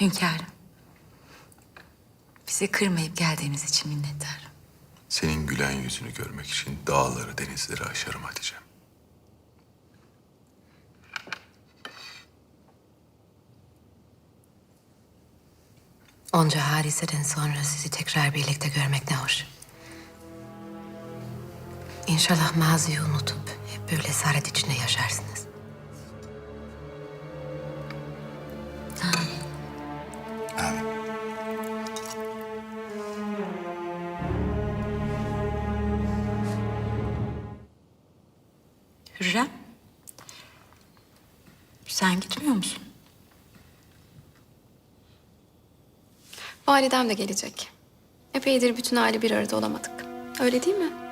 Hünkârım. Bizi kırmayıp geldiğiniz için minnettarım. Senin gülen yüzünü görmek için dağları, denizleri aşarım Hatice'm. Onca hadiseden sonra sizi tekrar birlikte görmek ne hoş. İnşallah maziyi unutup hep böyle saadet içinde yaşarsınız. Hürrem. Sen gitmiyor musun? Validem de gelecek. Epeydir bütün aile bir arada olamadık. Öyle değil mi?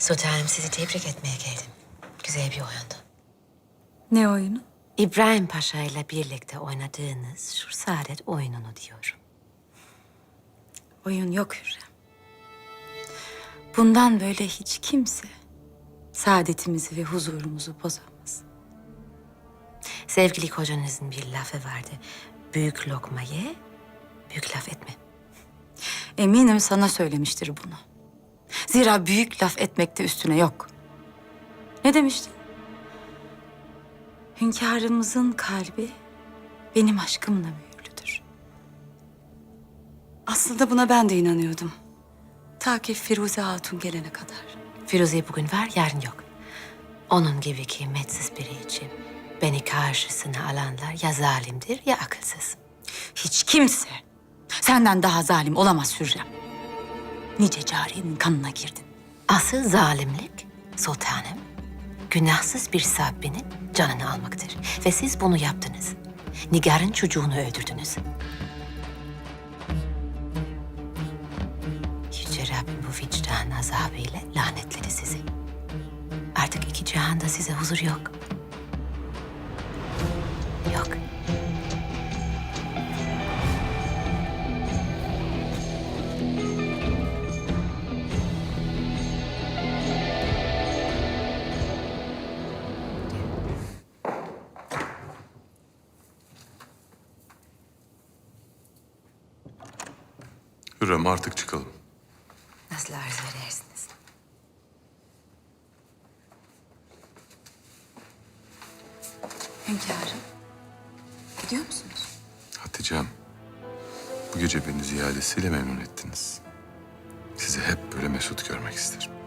Sultanım sizi tebrik etmeye geldim. Güzel bir oyundu. Ne oyunu? İbrahim Paşa ile birlikte oynadığınız şu saadet oyununu diyorum. Oyun yok Hürrem. Bundan böyle hiç kimse saadetimizi ve huzurumuzu bozamaz. Sevgili kocanızın bir lafı vardı. Büyük lokma ye, büyük laf etme. Eminim sana söylemiştir bunu. Zira büyük laf etmekte üstüne yok. Ne demiştin? Hünkârımızın kalbi benim aşkımla mühürlüdür. Aslında buna ben de inanıyordum. Ta ki Firuze Hatun gelene kadar. Firuze bugün var, yarın yok. Onun gibi kıymetsiz biri için beni karşısına alanlar ya zalimdir ya akılsız. Hiç kimse senden daha zalim olamaz Hürrem. Nice cariyenin kanına girdin. Asıl zalimlik sultanım, günahsız bir sabbinin canını almaktır. Ve siz bunu yaptınız. Nigar'ın çocuğunu öldürdünüz. Yüce Rabbim bu vicdan azabıyla lanetledi sizi. Artık iki cihanda size huzur. Yok. Hürrem artık çıkalım. Nasıl arzu edersiniz? Hünkârım. Gidiyor musunuz? Hatice'm, bu gece beni ziyadesiyle memnun ettiniz. Sizi hep böyle mesut görmek isterim.